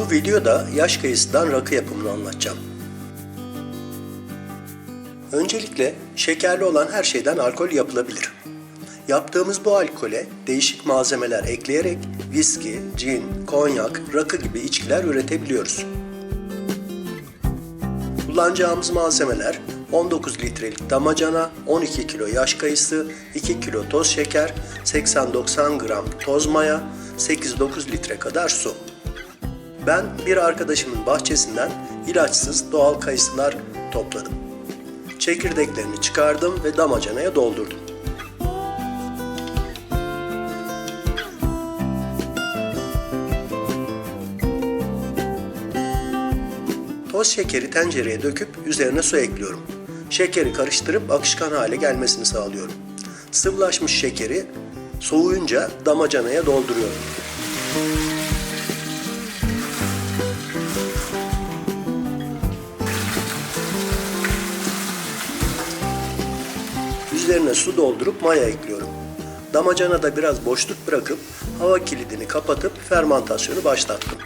Bu videoda yaş kayısıdan rakı yapımını anlatacağım. Öncelikle şekerli olan her şeyden alkol yapılabilir. Yaptığımız bu alkole değişik malzemeler ekleyerek viski, cin, konyak, rakı gibi içkiler üretebiliyoruz. Kullanacağımız malzemeler 19 litrelik damacana, 12 kilo yaş kayısı, 2 kilo toz şeker, 80-90 gram toz maya, 8-9 litre kadar su. Ben bir arkadaşımın bahçesinden ilaçsız doğal kayısılar topladım. Çekirdeklerini çıkardım ve damacanaya doldurdum. Toz şekeri tencereye döküp üzerine su ekliyorum. Şekeri karıştırıp akışkan hale gelmesini sağlıyorum. Sıvılaşmış şekeri soğuyunca damacanaya dolduruyorum. Üzerine su doldurup maya ekliyorum. Damacanada biraz boşluk bırakıp hava kilidini kapatıp fermantasyonu başlattım.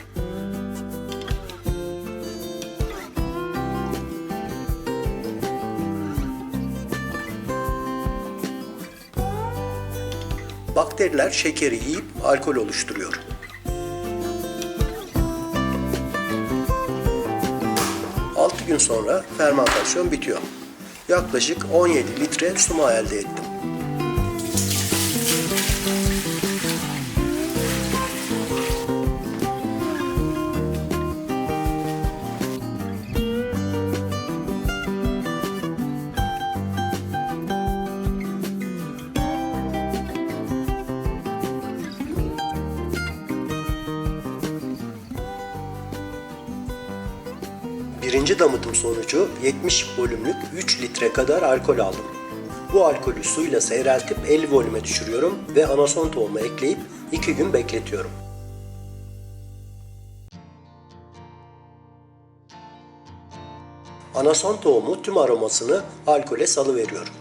Bakteriler şekeri yiyip alkol oluşturuyor. Gün sonra fermantasyon bitiyor. Yaklaşık 17 litre suma elde ettim. Birinci damıtım sonucu 70 volümlük 3 litre kadar alkol aldım. Bu alkolü suyla seyreltip 50 volüme düşürüyorum ve anason tohumu ekleyip 2 gün bekletiyorum. Anason tohumu tüm aromasını alkole salıveriyor.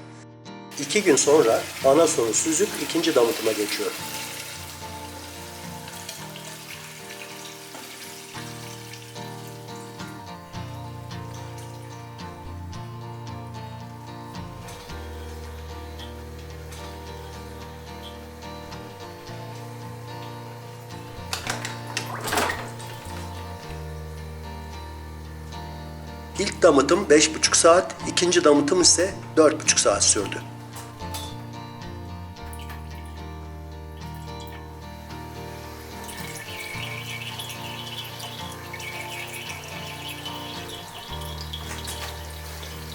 2 gün sonra anasonu süzüp ikinci damıtıma geçiyorum. İlk damıtım 5,5 saat, ikinci damıtım ise 4,5 saat sürdü.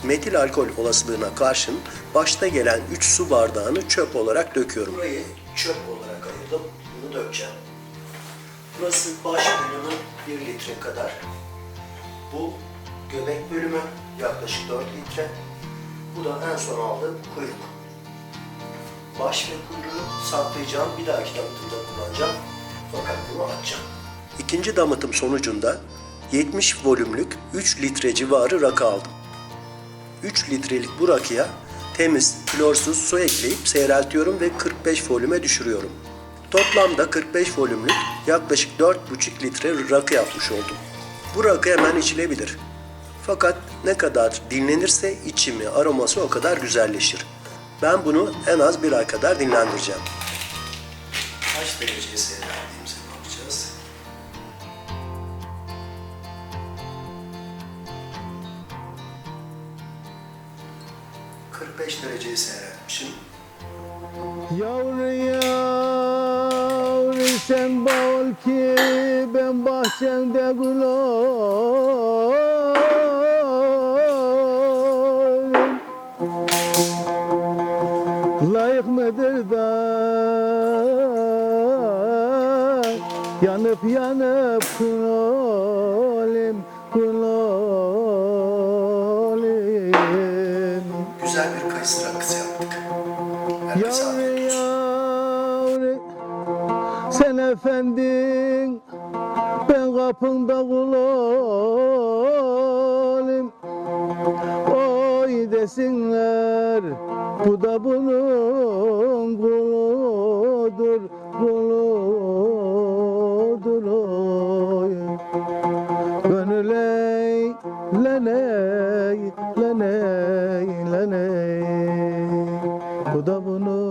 Metil alkol olasılığına karşın başta gelen 3 su bardağını çöp olarak döküyorum. Burayı çöp olarak ayırdım. Bunu dökeceğim. Burası baş bölümü 1 litre kadar. Bu göbek bölümü yaklaşık 4 litre. Bu da en son aldığım kuyruk. Baş ve kuyruğu saklayacağım. Bir dahaki damıtımda kullanacağım. Fakat bunu atacağım. İkinci damıtım sonucunda 70 volümlük 3 litre civarı rakı aldım. 3 litrelik bu rakıya temiz, klorsuz su ekleyip seyreltiyorum ve 45 volüme düşürüyorum. Toplamda 45 volümlük yaklaşık 4,5 litre rakı yapmış oldum. Bu rakı hemen içilebilir. Fakat ne kadar dinlenirse içimi, aroması o kadar güzelleşir. Ben bunu en az bir ay kadar dinlendireceğim. Kaç dereceye seyreldiğimize bakacağız. ...45 dereceye seyretmişim. Yavru yavru sen bağıl ki ben bahçende gül yanıp yanıp kül olayım, kül olayım. Güzel bir kayısı rakısı yaptık. Olsun. yavru sen efendin ben kapında kul Oy desinler bu da bunun kuludur kuludur leney Bu da koludur